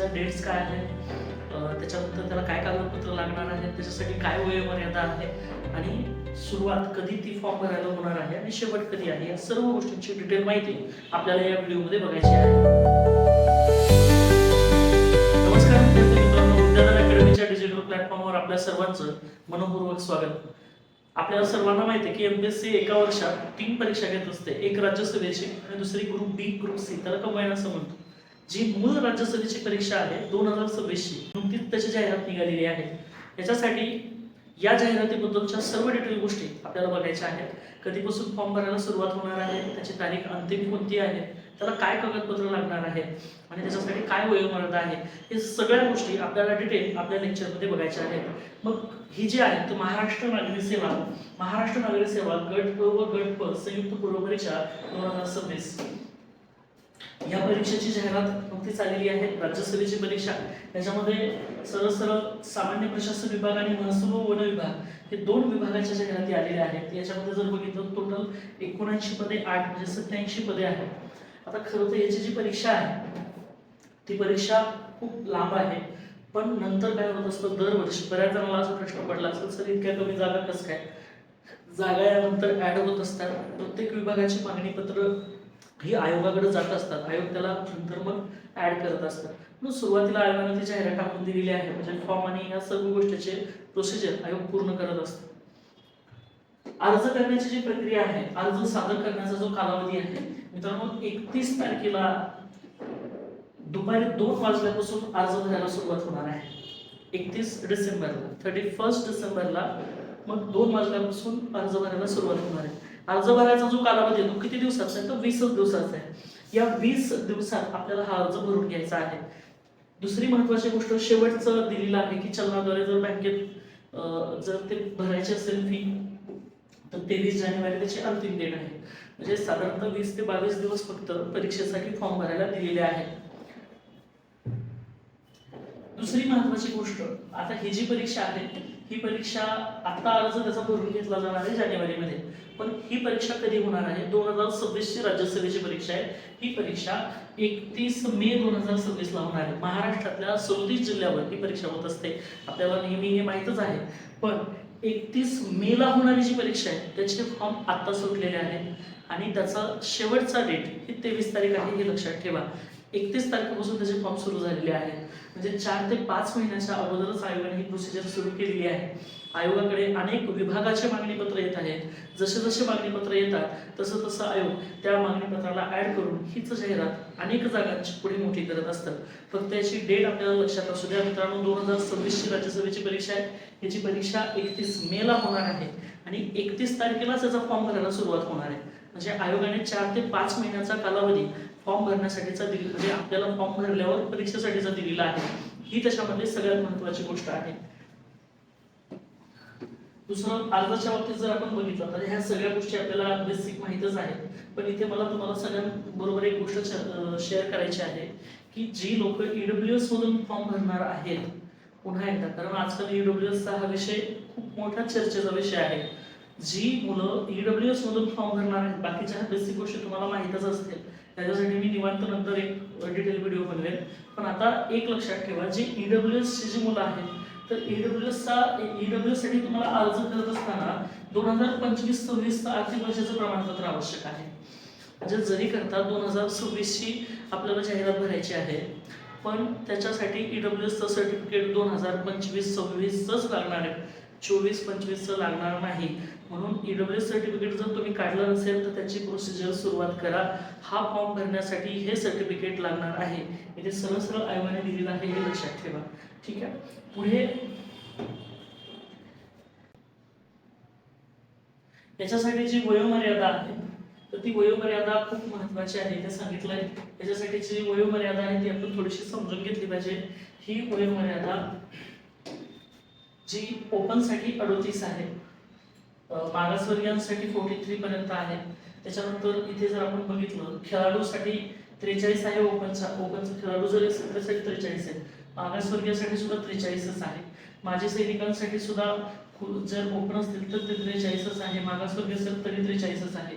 त्याच्या डेट्स काय आहेत? त्याच्यानंतर त्याला काय कागदपत्र लागणार आहेत त्याच्यासाठी काय वयोमर्यादा आहे? आणि सुरुवात कधी ती फॉर्म भरायला होणार आहे? आणि शेवट कधी आहे? या सर्व गोष्टींची डिटेल माहिती आपल्याला या व्हिडिओमध्ये बघायची आहे. नमस्कार विद्यार्थी मित्रांनो. अकॅडमीच्या डिजिटल प्लॅटफॉर्मवर आपल्या सर्वांचं मनपूर्वक स्वागत. आपल्याला सर्वांना माहिती आहे की एमपीएससी एका वर्षात तीन परीक्षा घेत असते. एक राज्यसभेची आणि दुसरी ग्रुप बी ग्रुप सी त्याला कंबाईन असं म्हणतो. जी मूळ राज्यसभेची परीक्षा आहे दोन हजार सव्वीसची नुकतीच त्याची जाहिरात निघालेली आहे. याच्यासाठी या जाहिरातीबद्दलच्या सर्व डिटेल गोष्टी आपल्याला बघायच्या आहेत. कधीपासून फॉर्म भरायला सुरुवात होणार आहे त्याची तारीख अंतिम कोणती आहे त्याला काय कागदपत्र लागणार आहे आणि त्याच्यासाठी काय वयोमर्यादा आहे हे सगळ्या गोष्टी आपल्याला डिटेल आपल्या लेक्चरमध्ये बघायच्या आहेत. मग ही जी आहे तर महाराष्ट्र नागरी सेवा महाराष्ट्र नागरी सेवा गट क व गट प संयुक्त पूर्व परीक्षा दोन हजार सव्वीस. या परीक्षेची जाहिरात नुकतीच आलेली आहे. राज्यसभेची परीक्षा. याच्यामध्ये सरळ सरळ सामान्य प्रशासन विभाग आणि महसूल व वन विभाग हे दोन विभागाच्या जाहिराती आलेल्या आहेत. याच्यामध्ये जर बघितलं टोटल एकोणऐंशी पदे आठ म्हणजे सत्याऐंशी पदे आहेत. आता खरं तर याची जी परीक्षा आहे ती परीक्षा खूप लांब आहे. पण नंतर काय होत असतं दरवर्षी बऱ्याच जणांना असा प्रश्न पडला असेल सर इतक्या कमी जागा कसं काय? जागा यानंतर ऍड होत असतात. प्रत्येक विभागाची मागणी पत्र ही आयोगाकडे जात असतात. आयोग त्याला नंतर मग ऍड करत असतात. मग सुरुवातीला आयोगाने ती जाहिरात टाकून दिलेली आहे म्हणजे फॉर्म आणि या सर्व गोष्टीचे प्रोसिजर आयोग पूर्ण करत असतो. अर्ज करण्याची जी प्रक्रिया आहे अर्ज सादर करण्याचा जो कालावधी आहे मित्रांनो एकतीस तारखेला दुपारी दोन वाजल्यापासून अर्ज भरायला सुरुवात होणार आहे. एकतीस डिसेंबरला थर्टी फर्स्ट डिसेंबरला मग दोन वाजल्यापासून अर्ज भरायला सुरुवात होणार आहे. अर्ज भरायचा जो कालावधी आहे तो किती दिवसाचा आहे? तो वीसच दिवसाचा आहे. या वीस दिवसात आपल्याला हा अर्ज भरून घ्यायचा आहे. दुसरी महत्वाची गोष्ट शेवटचं दिलेलं आहे की चलनाद्वारे जर बँकेत जर ते भरायचे असेल फी तर तेवीस जानेवारी त्याची अंतिम डेट आहे. म्हणजे साधारणतः वीस ते बावीस दिवस फक्त परीक्षेसाठी फॉर्म भरायला दिलेले आहेत दुसरी महत्वाची गोष्ट आता ही जी परीक्षा आहे ही परीक्षा आता अर्ज त्याचा भरून घेतला जाणार आहे जानेवारीमध्ये? पण ही परीक्षा कधी होणार आहे? दोन हजार सव्वीस ची राज्यसभेची परीक्षा आहे. ही परीक्षा एकतीस मे दोन हजार सव्वीस ला होणार आहे. महाराष्ट्रातल्या सदतीस जिल्ह्यावर ही परीक्षा होत असते. आपल्याला नेहमी हे माहीतच आहे. पण एकतीस मे ला होणारी जी परीक्षा आहे त्याचे फॉर्म आता सुटलेले आहेत. आणि त्याचा शेवटचा डेट ही तेवीस तारीख आहे हे लक्षात ठेवा. एकतीस तारखेपासून त्याचे फॉर्म सुरू झालेले आहेत. म्हणजे चार ते पाच महिन्याच्या अगोदरच आयोगाने ही प्रोसिजर सुरू केलेली आहे. आयोगाकडे अनेक विभागाचे मागणीपत्र येत आहेत. जसे जसे मागणीपत्र येतात तसं तसं आयोग त्या मागणीपत्राला ऍड करून हीच जाहिरात अनेक जागांची पुढे मोठी करत असतात फक्त याची डेट आपल्याला लक्षात असू द्या. मित्रांनो दोन हजार सव्वीसची राज्यसभेची परीक्षा आहे. याची परीक्षा एकतीस मे ला होणार आहे. आणि एकतीस तारखेलाच याचा फॉर्म भरायला सुरुवात होणार आहे. म्हणजे आयोगाने चार ते पाच महिन्याचा कालावधी फॉर्म भरण्यासाठीचा दिली म्हणजे आपल्याला फॉर्म भरल्यावर परीक्षेसाठीचा दिलेला आहे. ही त्याच्यामध्ये सगळ्यात महत्वाची गोष्ट आहे. दुसरं अर्जाच्या बाबतीत जर आपण बघितलं तर ह्या सगळ्या गोष्टी आपल्याला बेसिक माहीतच आहेत. पण इथे मला तुम्हाला सगळ्यांबरोबर एक गोष्ट शेअर करायची आहे की जी लोक ईडब्ल्यू एस मधून फॉर्म भरणार आहेत पुन्हा एकदा. कारण आजकाल ईडब्ल्यू चा हा विषय खूप मोठा चर्चेचा विषय आहे. जी मुलं ईडब्ल्यू एस मधून फॉर्म भरणार आहेत बाकीच्या बेसिक गोष्टी तुम्हाला माहीतच असतील. त्याच्यासाठी मी निवांत नंतर एक डिटेल व्हिडिओ बनवेल पण आता एक लक्षात ठेवा जी ईडब्ल्यू एस ची जी मुलं आहेत तर ईडब्ल्यू एसचा ईडब्ल्यू साठी तुम्हाला अर्ज करत असताना दोन हजार पंचवीस सव्वीस आर्थिक वर्षाचं प्रमाणपत्र आवश्यक आहे. म्हणजे जरी करता दोन हजार सव्वीसची आपल्याला जाहिरात भरायची आहे पण त्याच्यासाठी ईडब्ल्यू एसचं सर्टिफिकेट दोन हजार पंचवीस सव्वीसच लागणार आहे. चोवीस पंचवीसचं लागणार नाही. म्हणून ईडब्ल्यू सर्टिफिकेट जर तुम्ही काढलं नसेल तर त्याची प्रोसिजर सुरुवात करा. हा फॉर्म भरण्यासाठी हे सर्टिफिकेट लागणार आहे. इथे सरळ सरळ आयोगाने दिलेलं आहे हे लक्षात ठेवा. ठीक आहे? पुढे याच्यासाठी जी वयोमर्यादा आहे तर ती वयोमर्यादा खूप महत्वाची आहे. ते सांगितलंय त्याच्यासाठीची जी वयोमर्यादा आहे ती आपण थोडीशी समजून घेतली पाहिजे. ही वयोमर्यादा जी ओपनसाठी अडोतीस आहे. मागासवर्गीयांसाठी फोर्टी थ्री पर्यंत आहे. त्याच्यानंतर इथे जर आपण बघितलं खेळाडूसाठी त्रेचाळीस आहे ओपनचा ओपनचा खेळाडू जर असेल त्यासाठी त्रेचाळीस आहे मागासवर्गीयासाठी सुद्धा त्रेचाळीसच आहे. माझ्या सैनिकांसाठी सुद्धा जर ओपन असतील तर ते त्रेचाळीसच आहे. मागासवर्गीय असेल तरी त्रेचाळीसच आहे.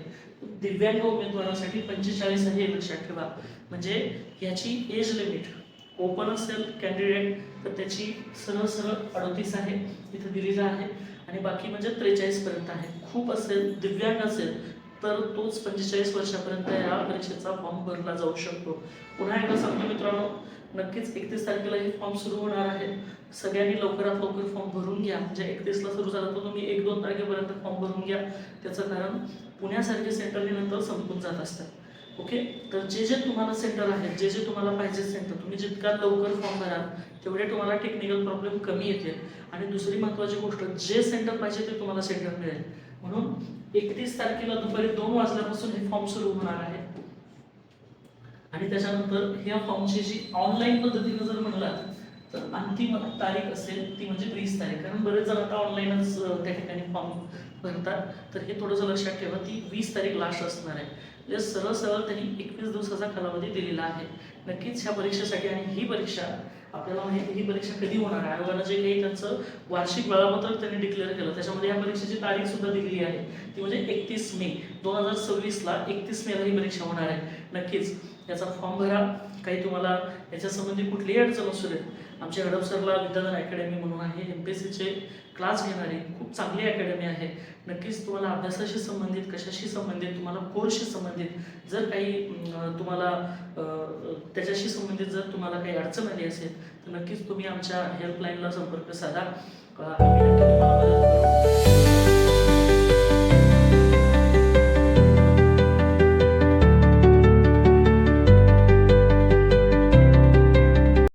दिव्यांग उमेदवारासाठी पंचेचाळीस आहे हे लक्षात ठेवा. म्हणजे याची एज लिमिट ओपन असेल कॅन्डिडेट तर त्याची सरळ सरळ अडतीस आहे इथं दिलेलं आहे. आणि बाकी म्हणजे त्रेचाळीस पर्यंत आहे. खूप असेल दिव्यांग असेल तर तोच पंचेचाळीस वर्षापर्यंत या परीक्षेचा फॉर्म भरला जाऊ शकतो. पुन्हा एकदा सांगतो मित्रांनो नक्कीच एकतीस तारखेला हे फॉर्म सुरू होणार आहे. सगळ्यांनी लवकरात लवकर फॉर्म भरून घ्या. म्हणजे एकतीसला सुरू झाला तर तुम्ही एक दोन तारखेपर्यंत फॉर्म भरून घ्या. त्याचं कारण पुण्यासारखे सेंटरने नंतर संपून जात असतात. ओके? तर जे जे तुम्हाला सेंटर आहेत जे जे तुम्हाला पाहिजे सेंटर तुम्ही जितका लवकर फॉर्म भराल तेवढे तुम्हाला टेक्निकल प्रॉब्लेम कमी येतील. आणि दुसरी महत्त्वाची गोष्ट जे सेंटर पाहिजे ते तुम्हाला सेंटर मिळेल. म्हणून एकतीस तारखेला दुपारी दोन वाजल्यापासून हे फॉर्म सुरू होणार आहे. आणि त्याच्यानंतर ह्या फॉर्मची जी ऑनलाईन पद्धतीनं जर म्हणलात तर अंतिम तारीख असेल ती म्हणजे वीस तारीख. कारण बरेच जण आता ऑनलाईनच त्या ठिकाणी फॉर्म भरतात. तर हे थोडंसं लक्षात ठेवा ती वीस तारीख लास्ट असणार आहे. म्हणजे सरळ सरळ त्यांनी एकवीस दिवसाचा कालावधी दिलेला आहे. नक्कीच ह्या परीक्षेसाठी आणि ही परीक्षा आपल्याला माहिती ही परीक्षा कधी होणार आहे? आयोगानं जे काही त्यांचं वार्षिक वेळापत्रक त्यांनी डिक्लेअर केलं त्याच्यामध्ये या परीक्षेची तारीख सुद्धा दिलेली आहे. ती म्हणजे एकतीस मे दोन हजार सव्वीसला एकतीस मेला ही परीक्षा होणार आहे. नक्कीच. याचा फॉर्म भरा. काही तुम्हाला याच्यासंबंधी कुठलीही अडचण असू देत. आमच्या हडपसरला विद्याधन अकॅडमी म्हणून आहे एम पी एस सीचे क्लास घेणारी खूप चांगली अकॅडमी आहे. नक्कीच तुम्हाला अभ्यासाशी संबंधित कशाशी संबंधित तुम्हाला कोर्सशी संबंधित जर काही तुम्हाला त्याच्याशी संबंधित जर तुम्हाला काही अडचण आली असेल तर नक्कीच तुम्ही आमच्या हेल्पलाईनला संपर्क साधा. आम्ही नक्की तुम्हाला मदत करू.